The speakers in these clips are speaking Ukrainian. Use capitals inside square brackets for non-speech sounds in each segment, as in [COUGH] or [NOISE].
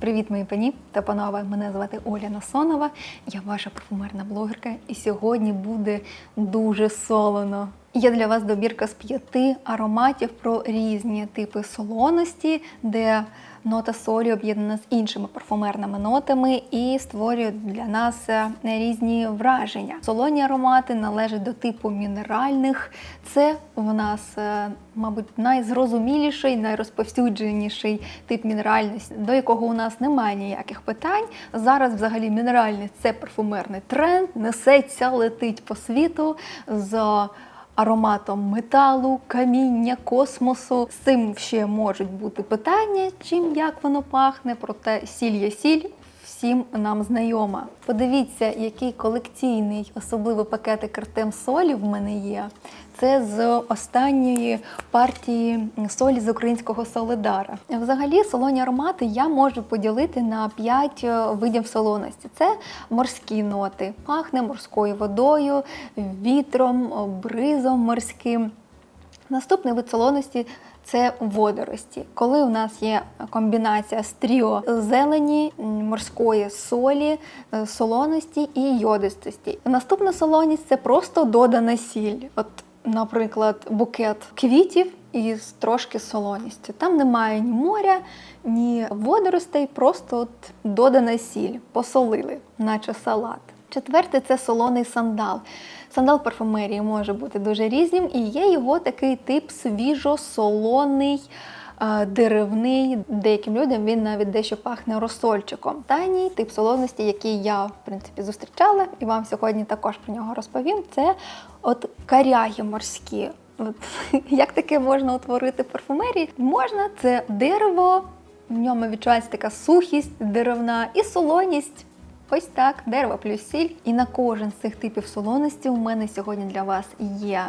Привіт, мої пані та панове! Мене звати Оля Насонова, я ваша парфумерна блогерка, і сьогодні буде дуже солоно. Є для вас добірка з п'яти ароматів про різні типи солоності, де нота солі об'єднана з іншими парфумерними нотами і створює для нас е, різні враження. Солоні аромати належать до типу мінеральних. Це в нас, е, мабуть, найзрозуміліший, найрозповсюдженіший тип мінеральності, до якого у нас немає ніяких питань. Зараз, взагалі, мінеральність це парфумерний тренд, несеться, летить по світу з ароматом металу, каміння, космосу. З цим ще можуть бути питання, чим як воно пахне, проте сіль є сіль. Всім нам знайома. Подивіться, який колекційний, особливо пакетик Артем солі в мене є. Це з останньої партії солі з українського солидара. Взагалі, солоні аромати я можу поділити на 5 видів солоності. Це морські ноти, пахне морською водою, вітром, бризом морським. Наступний вид солоності це водорості. Коли у нас є комбінація з тріо зелені, морської солі, е, солоності і йодистості. Наступна солоність це просто додана сіль. От, наприклад, букет квітів із трошки солоністю. Там немає ні моря, ні водоростей, просто от додана сіль, посолили, наче салат. Четверте це солоний сандал. Сандал парфумерії може бути дуже різним, і є його такий тип свіжо-солоний, е, деревний. Деяким людям він навіть дещо пахне розсольчиком. Тайній тип солоності, який я в принципі зустрічала, і вам сьогодні також про нього розповім. Це от каряги морські. От, [LAUGHS] як таке можна утворити парфумерії? Можна це дерево, в ньому відчувається така сухість деревна і солоність. Ось так, дерево плюс сіль. І на кожен з цих типів солоності у мене сьогодні для вас є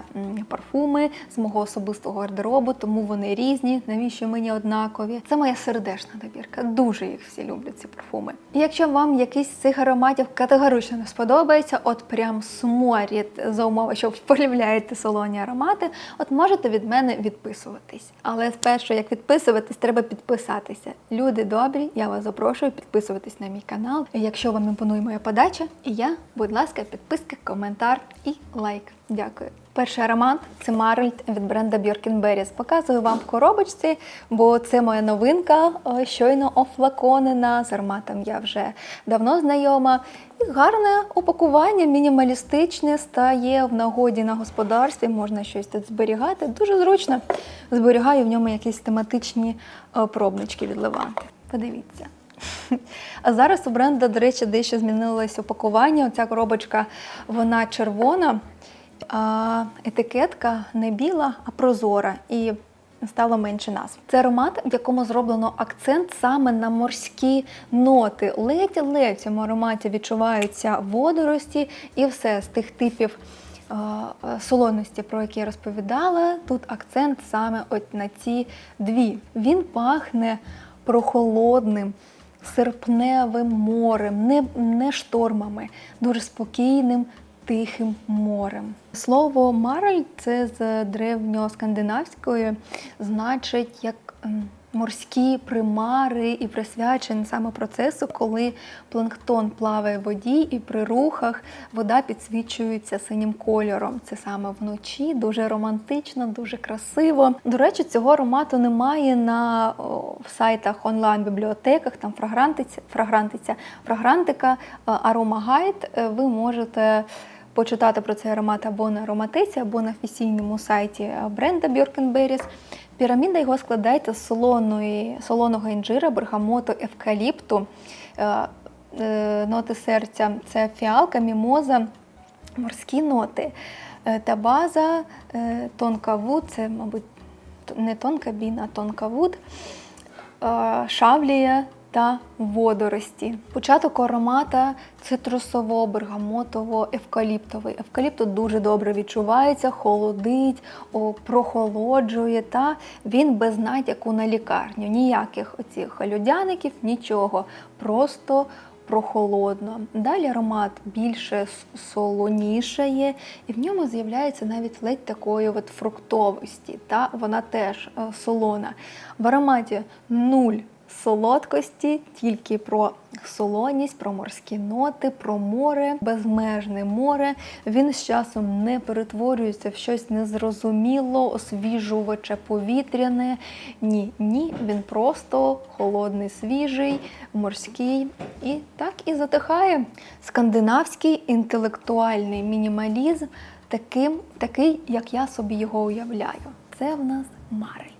парфуми з мого особистого гардеробу, тому вони різні. Навіщо мені однакові? Це моя сердечна добірка. Дуже їх всі люблять, ці парфуми. І якщо вам якийсь з цих ароматів категорично не сподобається, от прям сморід за умови, що полюбляєте солоні аромати, от можете від мене відписуватись. Але спершу, як відписуватись, треба підписатися. Люди добрі, я вас запрошую підписуватись на мій канал. Якщо вам імпонує моя подача, і я, будь ласка, підписка, коментар і лайк. Дякую. Перший аромат це Маральд від бренда Bjorken Berries. Показую вам в коробочці, бо це моя новинка, щойно офлаконена. З ароматом я вже давно знайома. І гарне упакування, мінімалістичне, стає в нагоді на господарстві. Можна щось тут зберігати. Дуже зручно. Зберігаю в ньому якісь тематичні е, пробнички від Леванти. Подивіться. А зараз у бренда, до речі, дещо змінилось упакування. Оця коробочка вона червона, а етикетка не біла, а прозора. І Стало менше назв. Це аромат, в якому зроблено акцент саме на морські ноти. Ледь-ледь в цьому ароматі відчуваються водорості і все з тих типів е, солоності, про які я розповідала. Тут акцент саме от на ці дві. Він пахне прохолодним, серпневим морем, не, не штормами, дуже спокійним. Тихим морем. Слово мараль це з древньоскандинавської, значить як морські примари і присвячений саме процесу, коли планктон плаває в воді, і при рухах вода підсвічується синім кольором. Це саме вночі, дуже романтично, дуже красиво. До речі, цього аромату немає на в сайтах онлайн-бібліотеках, там фрагрантиця, фрагрантиця, фрагрантика, е, аромагайд. Е, Ви можете почитати про цей аромат або на ароматиці, або на офіційному сайті бренда Bjorken Berries. Піраміда його складається з солоної, солоного інжира, бергамоту, евкаліпту, е, е, ноти серця це фіалка, мімоза, морські ноти. Е, Та база тонка вуд, це, мабуть, не тонка біна, а тонка вуд, шавлія та водорості. Початок аромата цитрусово, бергамотово, евкаліптовий. Евкаліпт тут дуже добре відчувається, холодить, прохолоджує, та він без натяку на лікарню. Ніяких оцих людяників, нічого. Просто прохолодно. Далі аромат більше солонішає, і в ньому з'являється навіть ледь такої от фруктовості. Та вона теж е, солона. В ароматі нуль солодкості, тільки про солоність, про морські ноти, про море, безмежне море. Він з часом не перетворюється в щось незрозуміло, освіжуваче повітряне. Ні, ні, він просто холодний, свіжий, морський і так і затихає. Скандинавський інтелектуальний мінімалізм таким, такий, як я собі його уявляю. Це в нас Марель.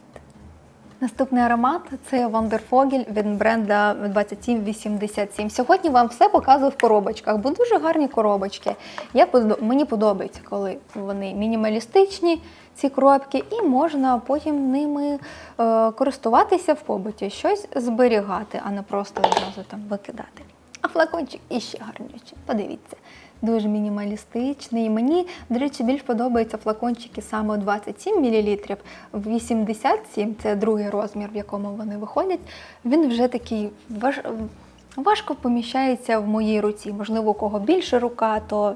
Наступний аромат це Вандерфогель від бренда 2787. Сьогодні вам все показую в коробочках, бо дуже гарні коробочки. Я, мені подобається, коли вони мінімалістичні, ці коробки, і можна потім ними е, користуватися в побуті, щось зберігати, а не просто одразу там викидати. А флакончик іще гарніший. Подивіться. Дуже мінімалістичний. Мені, до речі, більш подобаються флакончики саме у 27 мл. В 87 це другий розмір, в якому вони виходять. Він вже такий важ... важко поміщається в моїй руці. Можливо, у кого більше рука, то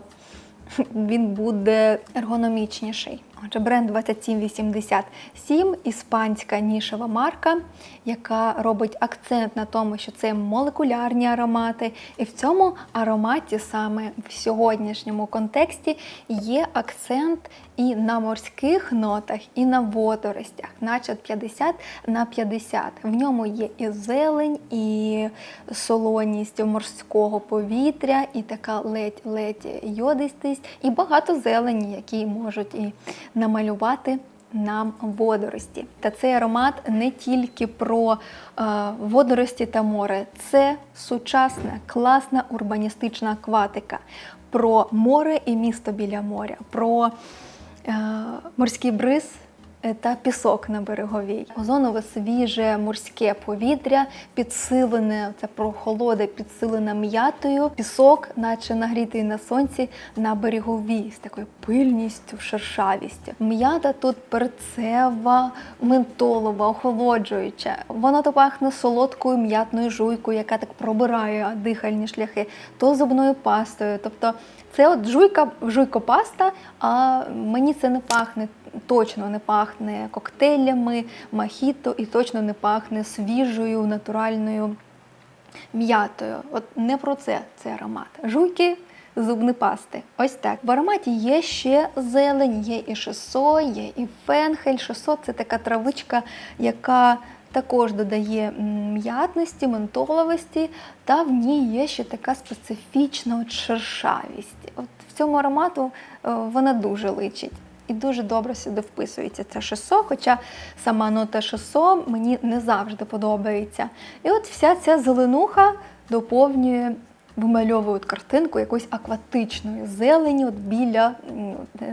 [LAUGHS] він буде ергономічніший. Отже, бренд 2787 іспанська нішева марка, яка робить акцент на тому, що це молекулярні аромати. І в цьому ароматі саме в сьогоднішньому контексті є акцент і на морських нотах, і на водоростях, наче 50 на 50. В ньому є і зелень, і солоність морського повітря, і така ледь-ледь йодистість, і багато зелені, які можуть і намалювати нам водорості. Та цей аромат не тільки про е, водорості та море, це сучасна, класна урбаністична акватика, про море і місто біля моря, про е, морський бриз. Е, Та пісок на береговій. Озонове свіже морське повітря, підсилене, це прохолода, підсилене м'ятою, пісок, наче нагрітий на сонці, на береговій з такою пильністю, шершавістю. М'ята тут перцева, ментолова, охолоджуюча. Вона то пахне солодкою м'ятною жуйкою, яка так пробирає дихальні шляхи, то зубною пастою. Тобто це от жуйка, жуйкопаста, а мені це не пахне. Точно не пахне коктейлями, махіто і точно не пахне свіжою натуральною м'ятою. От не про це цей аромат. Жуйки, зубні пасти. Ось так. В ароматі є ще зелень, є і шисо, є і фенхель. Шисо це така травичка, яка також додає м'ятності, ментоловості, та в ній є ще така специфічна от шершавість. От в цьому аромату е, вона дуже личить. І дуже добре сюди вписується це шосо, хоча сама нота шосо мені не завжди подобається. І от вся ця зеленуха доповнює, вимальовує от картинку якоїсь акватичної зелені от біля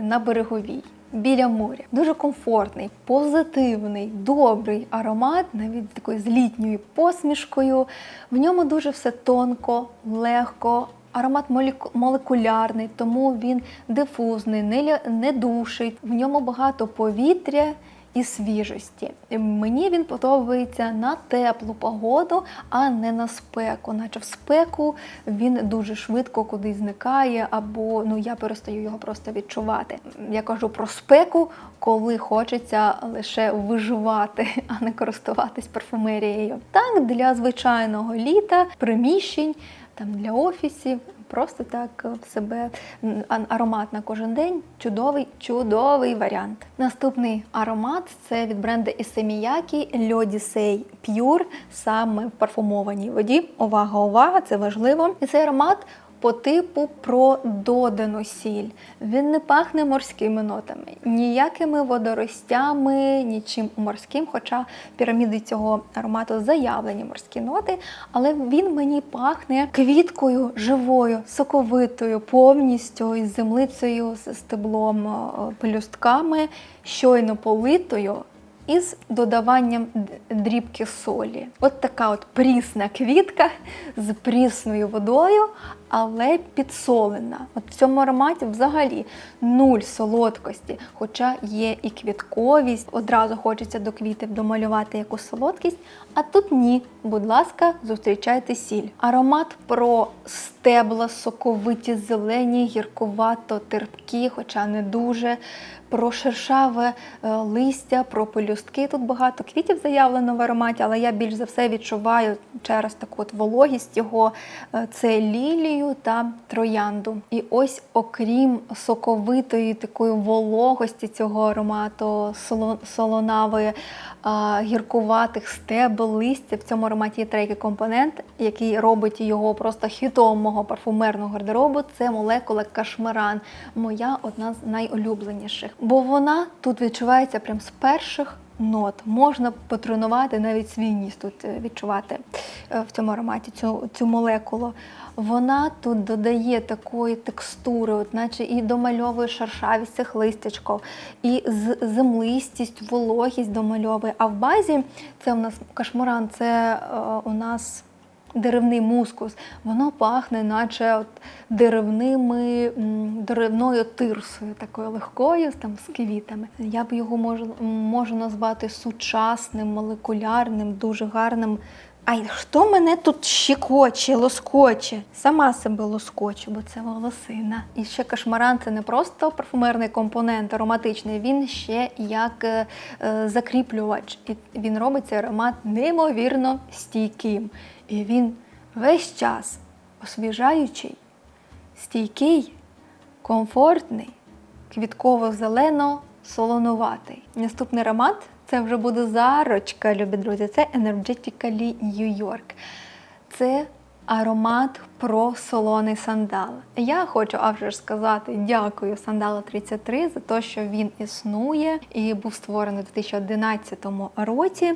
на береговій. Біля моря. Дуже комфортний, позитивний, добрий аромат, навіть такою з літньою посмішкою. В ньому дуже все тонко, легко, Аромат молекулярний, тому він дифузний, не душить. В ньому багато повітря і свіжості. Мені він подобається на теплу погоду, а не на спеку. Наче в спеку він дуже швидко кудись зникає, або ну я перестаю його просто відчувати. Я кажу про спеку, коли хочеться лише виживати, а не користуватись парфумерією. Так, для звичайного літа, приміщень там для офісів. Просто так е, в себе аромат на кожен день. Чудовий, чудовий варіант. Наступний аромат це від бренду Issey Льодісей Pure, саме в парфумованій воді. Увага, увага, це важливо. І цей аромат по типу про додану сіль. Він не пахне морськими нотами, ніякими водоростями, нічим морським, хоча в піраміді цього аромату заявлені морські ноти, але він мені пахне квіткою живою, соковитою, повністю із землицею, з стеблом, е, пелюстками, щойно политою із додаванням дрібки солі. От така от прісна квітка з прісною водою, але підсолена. От в цьому ароматі взагалі нуль солодкості, хоча є і квітковість. Одразу хочеться до квітів домалювати якусь солодкість. А тут ні. Будь ласка, зустрічайте сіль. Аромат про стебла соковиті, зелені, гіркувато, терпкі, хоча не дуже. Про шершаве е, листя, про пелюстки. Тут багато квітів заявлено в ароматі, але я більш за все відчуваю через таку от вологість його е, це лілію та троянду. І ось, окрім соковитої такої вологості цього аромату, соло- солонавої, гіркуватих стебел, листя. В цьому ароматі є третій компонент, який робить його просто хітом мого парфумерного гардеробу. Це молекула кашмаран. Моя одна з найулюбленіших. Бо вона тут відчувається прям з перших нот. Можна потренувати навіть свій ніс тут е, відчувати е, в цьому ароматі цю, цю молекулу. Вона тут додає такої текстури, от наче і домальовує шершавість цих листячков, і з- землистість, вологість домальовує. А в базі це у нас кашмуран, це е, у нас деревний мускус. Воно пахне, наче от деревними, деревною тирсою, такою легкою, там з квітами. Я б його можу, можу назвати сучасним, молекулярним, дуже гарним. Ай, хто мене тут щекоче, лоскоче? Сама себе лоскочу, бо це волосина. І ще кашмаран це не просто парфумерний компонент ароматичний, він ще як е, закріплювач. І він робить цей аромат неймовірно стійким. І він весь час освіжаючий, стійкий, комфортний, квітково-зелено-солонуватий. Наступний аромат це вже буде зарочка, любі друзі. Це Energetically New York. Це аромат про солоний сандал. Я хочу а вже сказати дякую Сандала 33 за те, що він існує і був створений у 2011 році.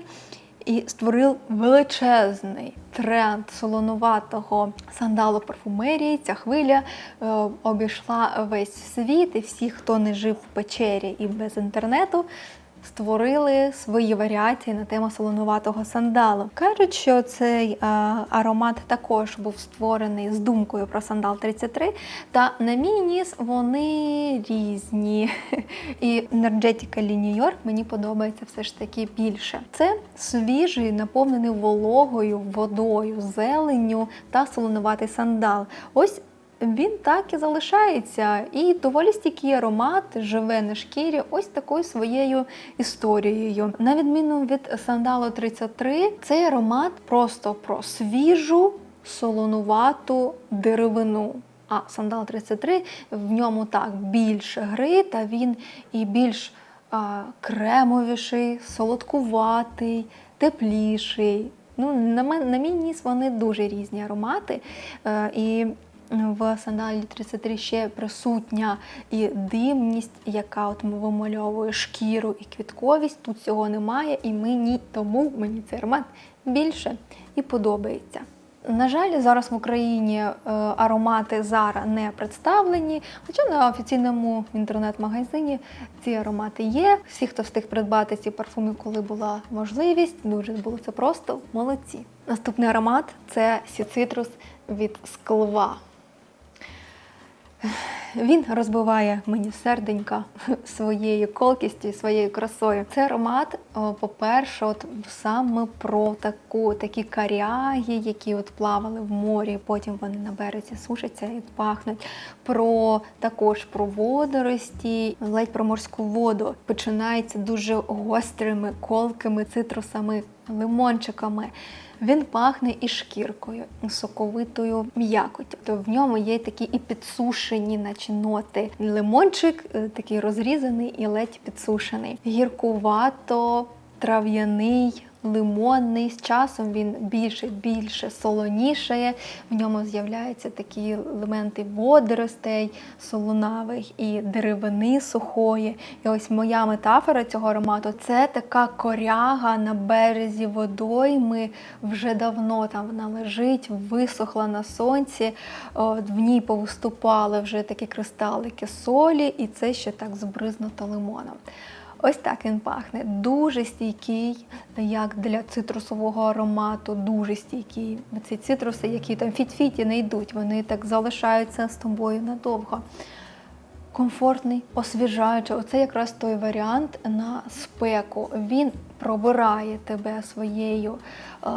І створив величезний тренд солонуватого сандалу парфумерії. Ця хвиля е, обійшла весь світ, і всі, хто не жив в печері і без інтернету, створили свої варіації на тему солонуватого сандалу. Кажуть, що цей е, аромат також був створений з думкою про сандал 33, та на мій ніс вони різні. І Energetically New York мені подобається все ж таки більше. Це свіжий, наповнений вологою, водою, зеленню та солонуватий сандал. Ось він так і залишається. І доволі стійкий аромат живе на шкірі ось такою своєю історією. На відміну від сандалу 33, цей аромат просто про свіжу, солонувату деревину. А сандал 33 в ньому так більше гри, та він і більш а, кремовіший, солодкуватий, тепліший. Ну, на, на мій ніс вони дуже різні аромати. Е, і в сандалі 33 ще присутня і димність, яка от вимальовує шкіру і квітковість. Тут цього немає, і мені тому мені цей аромат більше і подобається. На жаль, зараз в Україні е, аромати Зара не представлені, хоча на офіційному інтернет-магазині ці аромати є. Всі, хто встиг придбати ці парфуми, коли була можливість, дуже було це просто молодці. Наступний аромат це сіцитрус від склва. Він розбиває мені серденька своєю колкістю, своєю красою. Це аромат, по-перше, от саме про таку такі каряги, які от плавали в морі, потім вони на березі сушаться і пахнуть. Про також про водорості, ледь про морську воду. Починається дуже гострими колкими цитрусами, лимончиками. Він пахне і шкіркою, і соковитою м'якоттю. Тобто в ньому є такі і підсушені, наче ноти. Лимончик е, такий розрізаний і ледь підсушений. Гіркувато, трав'яний. Лимонний з часом він більше більше солонішає. В ньому з'являються такі елементи водоростей, солонавих і деревини сухої. І ось моя метафора цього аромату це така коряга на березі водойми. Вже давно там вона лежить, висохла на сонці. В ній повиступали вже такі кристалики солі, і це ще так збризнуто лимоном. Ось так він пахне. Дуже стійкий, як для цитрусового аромату, дуже стійкий. Ці цитруси, які там фіт-фіті не йдуть, вони так залишаються з тобою надовго. Комфортний, освіжаючий. Оце якраз той варіант на спеку. Він пробирає тебе своєю е,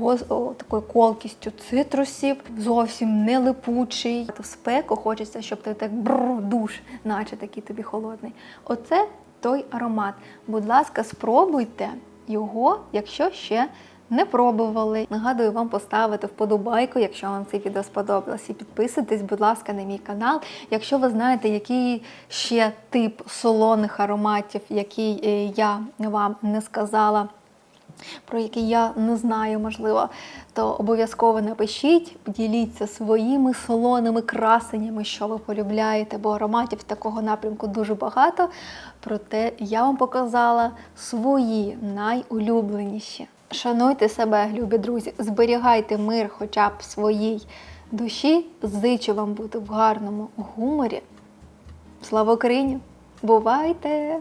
гоз- о, такою колкістю цитрусів, зовсім не липучий. В спеку хочеться, щоб ти так бррр, душ, наче такий тобі холодний. Оце той аромат. Будь ласка, спробуйте його, якщо ще не пробували. Нагадую вам поставити вподобайку, якщо вам це відео сподобалось. І підписуйтесь, будь ласка, на мій канал. Якщо ви знаєте, який ще тип солоних ароматів, який е, я вам не сказала про який я не знаю, можливо, то обов'язково напишіть, поділіться своїми солоними красеннями, що ви полюбляєте, бо ароматів такого напрямку дуже багато. Проте я вам показала свої найулюбленіші. Шануйте себе, любі друзі, зберігайте мир хоча б своїй душі. Зичу вам бути в гарному гуморі. Слава Україні! Бувайте!